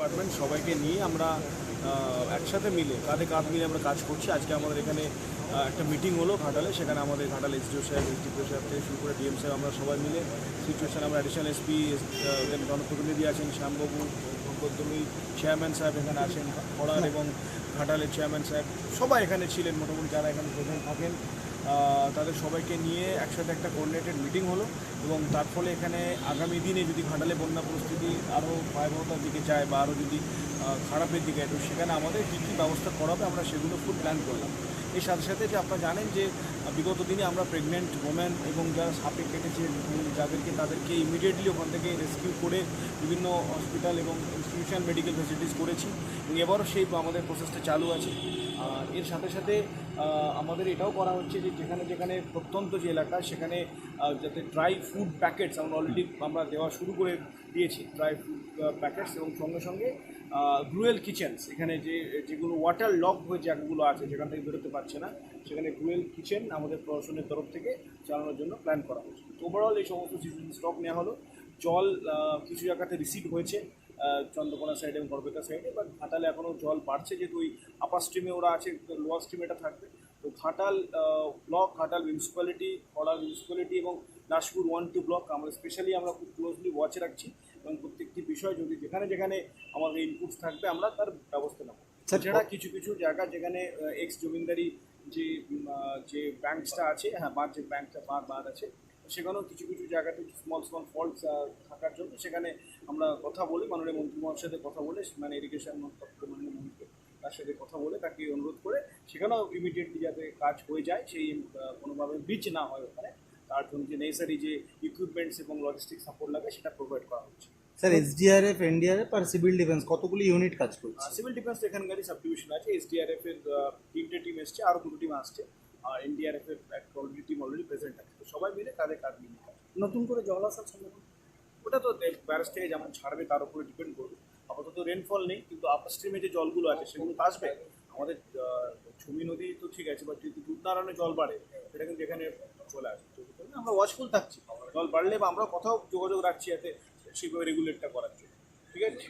Department সবাইকে নিয়ে আমরা একসাথে মিলে কাঁধে কাঁধ মিলে আমরা কাজ করছি। আজকে আমাদের এখানে একটা মিটিং হলো ঘাটালে। সেখানে আমাদের ঘাটাল এসডিও সাহেব এসডিপিও সাহেব থেকে শুরু করে ডিএম সাহেব আমরা সবাই মিলে সিচুয়েশান আমরা অ্যাডিশনাল এসপি জনপ্রতিনিধি আছেন শ্যামবাবু গৌতমী চেয়ারম্যান সাহেব এখানে আছেন পড়ার এবং ঘাটালের চেয়ারম্যান সাহেব সবাই এখানে ছিলেন। মোটামুটি যারা এখানে প্রেজেন্ট থাকেন তাদের সবাইকে নিয়ে একসাথে একটা কোঅর্ডিনেটেড মিটিং হলো এবং তার ফলে এখানে আগামী দিনে যদি ঘাটালে বন্যা পরিস্থিতি আরও ভয়াবহতার দিকে যায় বা আরও যদি খারাপের দিকে যায়, তো সেখানে আমাদের কী কী ব্যবস্থা করাবে আমরা সেগুলো ফুল প্ল্যান করলাম। এর সাথে সাথে যে আপনারা জানেন যে বিগত দিনে আমরা প্রেগনেন্ট ওমেন এবং যারা সাপে কেটেছে যাদেরকে তাদেরকে ইমিডিয়েটলি ওখান থেকে রেস্কিউ করে বিভিন্ন হসপিটাল এবং ইনস্টিটিউশন মেডিকেল ফেসিলিটিস করেছি এবং এবারও সেই আমাদের প্রসেসটা চালু আছে। এর সাথে সাথে আমাদের এটাও করা হচ্ছে যে যেখানে যেখানে প্রত্যন্ত যে এলাকা, সেখানে যাতে ড্রাই ফুড প্যাকেটস আমরা অলরেডি আমরা দেওয়া শুরু করে দিয়েছি। ড্রাই ফুড প্যাকেটস এবং সঙ্গে সঙ্গে গ্রুয়েল কিচেনস এখানে যে, যেগুলো ওয়াটার লক হয়ে জায়গাগুলো আছে, যেখান থেকে বেরোতে পারছে না, সেখানে গ্রুয়েল কিচেন আমাদের প্রশাসনের তরফ থেকে চালানোর জন্য প্ল্যান করা হয়েছে। ওভারঅল এই সমস্ত স্টক নেওয়া হলো। জল কিছু জায়গাতে রিসিভ হয়েছে চন্দ্রকোনা সাইডে এবং বরপেটা সাইডে বাট ঘাটালে এখনও জল বাড়ছে, যেহেতু ওই আপার স্ট্রিমে ওরা আছে লোয়ার স্ট্রিমে এটা থাকবে। তো Ghatal block Ghatal municipality Khara municipality এবং দাসপুর ওয়ান টু ব্লক আমরা স্পেশালি আমরা খুব ক্লোজলি ওয়াচে রাখছি এবং প্রত্যেকটি বিষয় যদি যেখানে যেখানে আমাদের ইনপুটস থাকবে আমরা তার ব্যবস্থা নেব। এছাড়া কিছু কিছু জায়গা যেখানে এক্স জমিদারি যে যে ব্যাংকসটা আছে হ্যাঁ বাঁধ যে ব্যাংকটা বাঁধ বাঁধ আছে সেখানেও কিছু কিছু জায়গাতে স্মল স্মল ফল্টস থাকার জন্য সেখানে আমরা কথা বলি মাননীয় মন্ত্রী মহাশয়ের সাথে কথা বলে মানে ইরিগেশন মাননীয় মন্ত্রী তার সাথে কথা বলে তাকে অনুরোধ করে সেখানেও ইমিডিয়েটলি যাতে কাজ হয়ে যায় সেই কোনোভাবে ব্রিচ না হয় ওখানে। তার জন্য যে নেসারি যে ইকুইপমেন্টস এবং লজিস্টিক সাপোর্ট লাগে সেটা প্রোভাইড করা হচ্ছে। স্যার এসডিআরএফ এনডিআরএফ আর সিভিল ডিফেন্স কতগুলি ইউনিট কাজ করছে? সিভিল ডিফেন্স এখানকারই সাব ডিভিশন আছে এসডিআরএফ এর তিনটে টিম এসছে আরও দুটো টিম আসছে। আর এনডিআরএফ এর একটা অলরেডি টিম অলরেডি প্রেজেন্ট আছে। তো সবাই মিলে তাদের কাজ করছে। নতুন করে জল আসার সম্ভাবনা? ওটা তো ব্যারেজ থেকে যেমন ছাড়বে তার উপরে ডিপেন্ড করবে। আপাতত রেনফল নেই, কিন্তু আপার স্ট্রিমে যে জলগুলো আছে, সেগুলো তো আসবে। আমাদের ছুমি নদী তো ঠিক আছে বাট যদি দুধনারায়ণে জল বাড়ে, সেটা কিন্তু এখানে চলে আসবে। আমরা ওয়াচফুল থাকছি। জল বাড়লে বা আমরা কোথাও যোগাযোগ রাখছি যাতে সেইভাবে রেগুলেটটা করার জন্য। ঠিক আছে?